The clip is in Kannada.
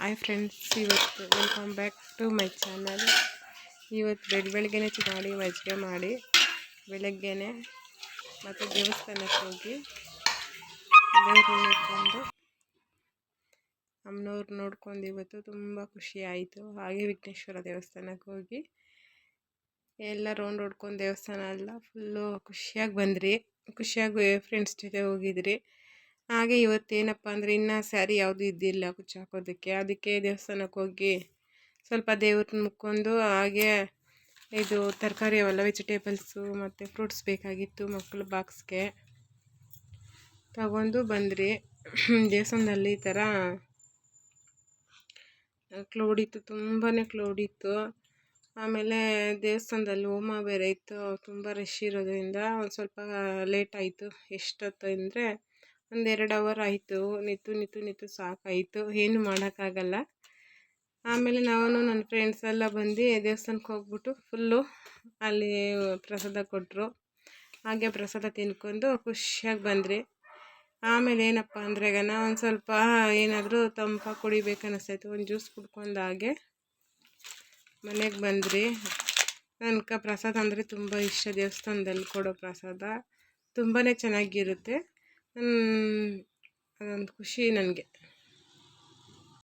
ಹಾಯ್ ಫ್ರೆಂಡ್ಸ್ ಇವತ್ತು welcome back to my channel ಇವತ್ತು ಬೆಳ್ ಬೆಳಗ್ಗೆನೆ ಮಾಡಿ, ಮಜ್ಜಿಗೆ ಮಾಡಿ, ಬೆಳಗ್ಗೆನೆ ಮತ್ತು ದೇವಸ್ಥಾನಕ್ಕೆ ಹೋಗಿ ನೋಡ್ಕೊಂಡು, ಅಮ್ಮನವ್ರು ನೋಡ್ಕೊಂಡು ಇವತ್ತು ತುಂಬ ಖುಷಿ ಆಯಿತು. ಹಾಗೆ ವಿಘ್ನೇಶ್ವರ ದೇವಸ್ಥಾನಕ್ಕೆ ಹೋಗಿ ಎಲ್ಲ ರೌಂಡ್ ಹೊಡ್ಕೊಂಡು ದೇವಸ್ಥಾನ ಎಲ್ಲ ಫುಲ್ಲು ಖುಷಿಯಾಗಿ ಬಂದ್ರಿ. ಖುಷಿಯಾಗಿ ಫ್ರೆಂಡ್ಸ್ ಜೊತೆ ಹೋಗಿದ್ರಿ. ಹಾಗೆ ಇವತ್ತೇನಪ್ಪ ಅಂದರೆ ಇನ್ನೂ ಸ್ಯಾರಿ ಯಾವುದೂ ಇದ್ದಿಲ್ಲ ಕುಚ್ಚು ಹಾಕೋದಕ್ಕೆ. ಅದಕ್ಕೆ ದೇವಸ್ಥಾನಕ್ಕೆ ಹೋಗಿ ಸ್ವಲ್ಪ ದೇವ್ರನ್ನ ಮುಕ್ಕೊಂಡು ಹಾಗೆ ಇದು ತರಕಾರಿ ಅವೆಲ್ಲ ವೆಜಿಟೇಬಲ್ಸು ಮತ್ತು ಫ್ರೂಟ್ಸ್ ಬೇಕಾಗಿತ್ತು ಮಕ್ಕಳು ಬಾಕ್ಸ್ಗೆ ತಗೊಂಡು ಬಂದ್ರಿ. ದೇವಸ್ಥಾನದಲ್ಲಿ ಈ ಥರ ಕ್ಲೋಡಿತ್ತು ತುಂಬಾ ಕ್ಲೋಡಿತ್ತು ಆಮೇಲೆ ದೇವಸ್ಥಾನದಲ್ಲಿ ಹೋಮ ಬೇರೆ ಇತ್ತು, ತುಂಬ ರಶ್ ಇರೋದ್ರಿಂದ ಒಂದು ಸ್ವಲ್ಪ ಲೇಟ್ ಆಯಿತು. ಎಷ್ಟೊತ್ತು ಅಂದರೆ ಒಂದೆರಡು ಅವರ್ ಆಯಿತು, ನಿಂತು ನಿಂತು ನಿಂತು ಸಾಕಾಯಿತು, ಏನು ಮಾಡೋಕ್ಕಾಗಲ್ಲ. ಆಮೇಲೆ ನಾನು ನನ್ನ ಫ್ರೆಂಡ್ಸ್ ಎಲ್ಲ ಬಂದು ದೇವಸ್ಥಾನಕ್ಕೆ ಹೋಗ್ಬಿಟ್ಟು ಫುಲ್ಲು ಅಲ್ಲಿ ಪ್ರಸಾದ ಕೊಟ್ಟರು ಹಾಗೆ ಪ್ರಸಾದ ತಿನ್ಕೊಂಡು ಖುಷಿಯಾಗಿ ಬಂದ್ರಿ ಆಮೇಲೆ ಏನಪ್ಪ ಅಂದರೆ ಗನ ಒಂದು ಸ್ವಲ್ಪ ಏನಾದರೂ ತಂಪ ಕುಡಿಬೇಕು ಅನ್ನಿಸ್ತೈತೆ ಒಂದು ಜ್ಯೂಸ್ ಕುಡ್ಕೊಂಡು ಹಾಗೆ ಮನೆಗೆ ಬಂದ್ರಿ ನನಗೆ ಪ್ರಸಾದ ಅಂದರೆ ತುಂಬ ಇಷ್ಟ ದೇವಸ್ಥಾನದಲ್ಲಿ ಕೊಡೋ ಪ್ರಸಾದ. ತುಂಬಾ ಚೆನ್ನಾಗಿರುತ್ತೆ. ಅದೊಂದು ಖುಷಿ ನನಗೆ